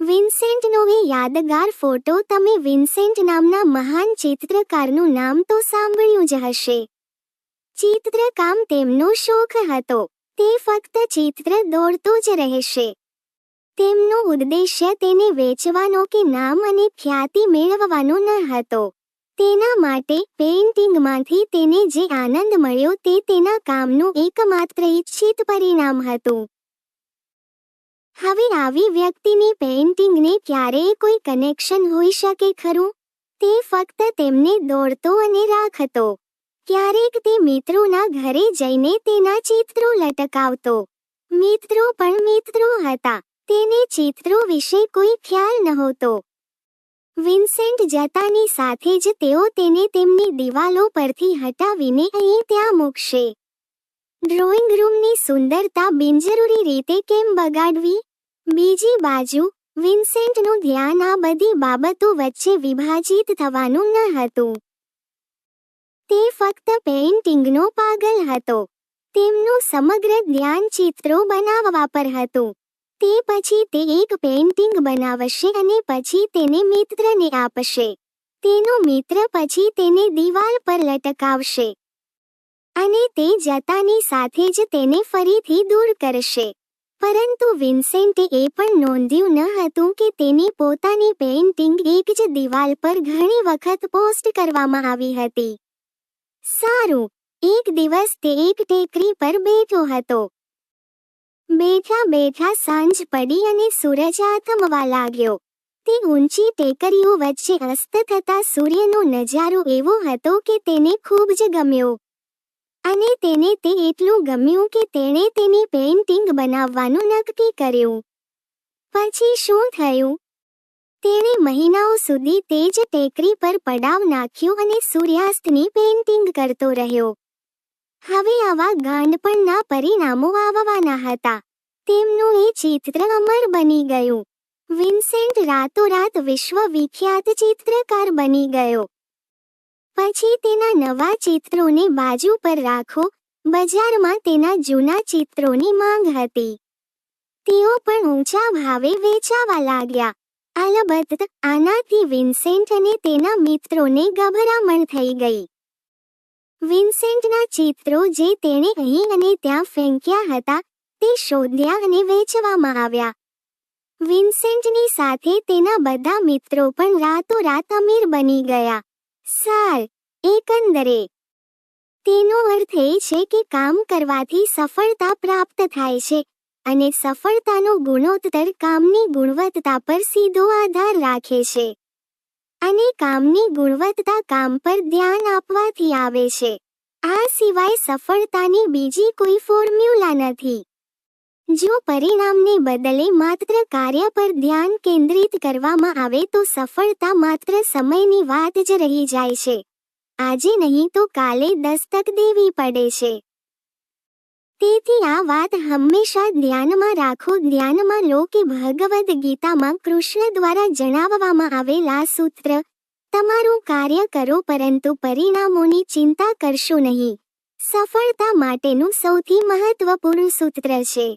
વિન્સેન્ટનો એ યાદગાર ફોટો તમે વિન્સેન્ટ નામના મહાન ચિત્રકારનું નામ તો સાંભળ્યું જ હશે. ચિત્રકામ તેમનો શોખ હતો. તે ફક્ત ચિત્ર દોરતો જ રહેશે. તેમનો ઉદ્દેશ્ય તેને વેચવાનો કે નામ અને ખ્યાતિ મેળવવાનો ન હતો. તેના માટે પેઇન્ટિંગમાંથી તેને જે આનંદ મળ્યો તે તેના કામનું એકમાત્ર ઈચ્છિત પરિણામ હતું. હવે આવી વ્યક્તિની પેઇન્ટિંગને ક્યારેય કોઈ કનેક્શન હોઈ શકે ખરું? તે ફક્ત તેમને દોડતો અને રાખતો. ક્યારેક તે મિત્રોના ઘરે જઈને તેના ચિત્રો લટકાવતો. મિત્રો પણ મિત્રો હતા. તેને ચિત્રો વિશે કોઈ ખ્યાલ નહોતો. વિન્સેન્ટ જતાની સાથે જ તેઓ તેને તેમની દિવાલો પરથી હટાવીને અહીં ત્યાં મૂકશે. ડ્રોઈંગ રૂમની સુંદરતા બિનજરૂરી રીતે કેમ બગાડવી? બીજી બાજુ, વિન્સેન્ટનું ધ્યાન આ બધી બાબતો વચ્ચે વિભાજિત થવાનું ન હતું. તે ફક્ત પેઇન્ટિંગનો પાગલ હતો. તેમનું સમગ્ર ધ્યાન ચિત્રો બનાવવા પર હતું. તે પછી તે એક પેઇન્ટિંગ બનાવશે અને પછી તેને મિત્રને આપશે. તેનો મિત્ર પછી તેને દિવાલ પર લટકાવશે. અને તે જતાની સાથે જ તેને ફરીથી દૂર કરશે. પરંતુ વિન્સેન્ટે એ પણ નોંધ્યું ન હતું કે તેની પોતાની પેઇન્ટિંગ એક જ દિવાલ પર ઘણી વખત પોસ્ટ કરવામાં આવી હતી. સારું, એક દિવસ તે એક ટેકરી પર બેઠો હતો. બેઠા બેઠા સાંજ પડી અને સૂરજ આથમવા લાગ્યો. તે ઊંચી ટેકરીઓ વચ્ચે અસ્ત થતા સૂર્યનો નજારો એવો હતો કે તેને ખૂબ જ ગમ્યો. અને તેને તે એટલું ગમ્યું કે તેણે તેની પેઇન્ટિંગ બનાવવાનું નક્કી કર્યું. પછી શું થયું? તેણે મહિનાઓ સુધી તે જ ટેકરી પર પડાવ નાખ્યો અને સૂર્યાસ્તની પેઇન્ટિંગ કરતો રહ્યો. હવે આવા ગાંડપણના પરિણામો આવવાના હતા. તેમનું એ ચિત્ર અમર બની ગયું. વિન્સેન્ટ રાતોરાત વિશ્વ વિખ્યાત ચિત્રકાર બની ગયો. પછી તેના નવા ચિત્રોને બાજુ પર રાખો. બજારમાં તેના જૂના ચિત્રોની માંગ હતી. તેઓ પણ ઊંચા ભાવે વેચાવા લાગ્યા. અલબત્ત, આનાથી વિન્સેન્ટ અને તેના મિત્રોને ગભરામણ થઈ ગઈ. વિન્સેન્ટના ચિત્રો જે તેણે અહીં અને ત્યાં ફેંક્યા હતા, તે શોધ્યા અને વેચવામાં આવ્યા. વિન્સેન્ટની સાથે તેના બધા મિત્રો પણ રાતોરાત અમીર બની ગયા. સાર એકંદરે. તેનો અર્થ એ છે કે કામ કરવાથી સફળતા પ્રાપ્ત થાય છે અને સફળતાનો ગુણોત્તર કામની ગુણવત્તા પર સીધો આધાર રાખે છે. અને કામની ગુણવત્તા કામ પર ધ્યાન આપવાથી આવે છે. આ સિવાય સફળતાની બીજી કોઈ ફોર્મ્યુલા નથી. જો પરિણામને બદલે માત્ર કાર્ય પર ધ્યાન કેન્દ્રિત કરવામાં આવે તો સફળતા માત્ર સમયની વાત જ રહી જાય છે. આજે નહીં તો કાલે દસ્તક દેવી પડે છે. તેથી આ વાત હંમેશા ધ્યાનમાં રાખો. ધ્યાનમાં લો કે ભગવદ્ ગીતામાં કૃષ્ણ દ્વારા જણાવવામાં આવેલા સૂત્ર, તમારું કાર્ય કરો પરંતુ પરિણામોની ચિંતા કરશો નહીં. સફળતા માટેનું સૌથી મહત્વપૂર્ણ સૂત્ર છે.